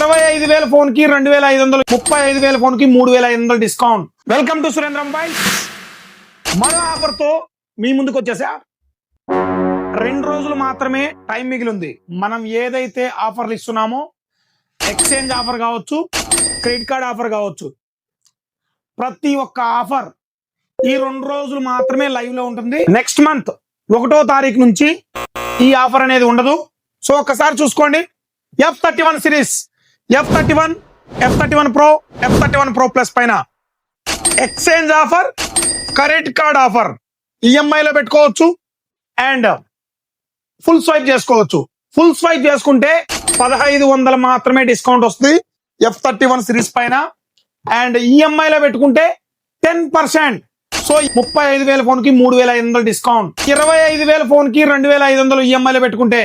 ఇరవై ఐదు వేల ఫోన్కి రెండు వేల ఐదు వందలు ముప్పై ఐదు వేల ఫోన్కి మూడు వేల ఐదు వందలు discount. Welcome to Surendra mobile మరో ఆఫర్తో మీ ముందుకు వచ్చేసా? రెండు రోజులు మాత్రమే టైం మిగిలి ఉంది మనం ఏదైతే ఆఫర్లు ఇస్తున్నామో ఎక్స్చేంజ్ ఆఫర్ కావచ్చు క్రెడిట్ కార్డ్ ఆఫర్ కావచ్చు ప్రతి ఒక్క ఆఫర్ ఈ రెండు రోజులు మాత్రమే లైవ్లో ఉంటుంది. నెక్స్ట్ మంత్ ఒకటో తారీఖు నుంచి ఈ ఆఫర్ అనేది ఉండదు. సో ఒక్కసారి చూసుకోండి. F thirty one series F thirty one F thirty one pro F thirty one pro plus పైన exchange offer credit card offer ఈఎంఐలో పెట్టుకోవచ్చు. అండ్ ఫుల్ స్వైప్ చేసుకోవచ్చు. ఫుల్ స్వైప్ చేసుకుంటే పదహైదు వందలు మాత్రమే డిస్కౌంట్ వస్తుంది ఎఫ్ థర్టీ వన్ సిరీస్ పైన and ఈఎంఐలో పెట్టుకుంటే టెన్ పర్సెంట్ సో ముప్పై ఐదు వేల ఫోన్కి మూడు వేల ఐదు వందలు డిస్కౌంట్ ఇరవై ఐదు వేల ఫోన్కి రెండు వేల ఐదు వందలు ఈఎంఐలో పెట్టుకుంటే.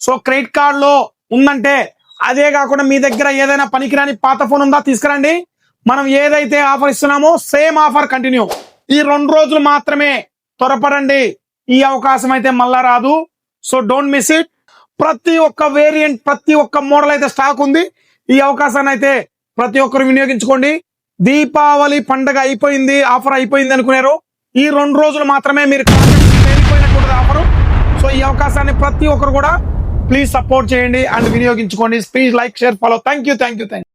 సో క్రెడిట్ కార్డ్లో ఉందంటే అదే కాకుండా మీ దగ్గర ఏదైనా పనికిరాని పాత ఫోన్ ఉందా? తీసుకురండి. మనం ఏదైతే ఆఫర్ ఇస్తున్నామో సేమ్ ఆఫర్ కంటిన్యూ. ఈ రెండు రోజులు మాత్రమే త్వరపడండి. ఈ అవకాశం అయితే మళ్ళా రాదు. So don't miss it. ప్రతి ఒక్క వేరియంట్ ప్రతి ఒక్క మోడల్ అయితే స్టాక్ ఉంది. ఈ అవకాశాన్ని అయితే ప్రతి ఒక్కరు వినియోగించుకోండి. దీపావళి పండగ అయిపోయింది ఆఫర్ అయిపోయింది అనుకున్నారు ఈ రెండు రోజులు మాత్రమే మీరు వెళ్ళిపోయినటువంటి ఆఫర్. సో ఈ అవకాశాన్ని ప్రతి ఒక్కరు కూడా ప్లీజ్ సపోర్ట్ చేయండి and వినియోగించుకోండి. Please like share follow thank you thank you thank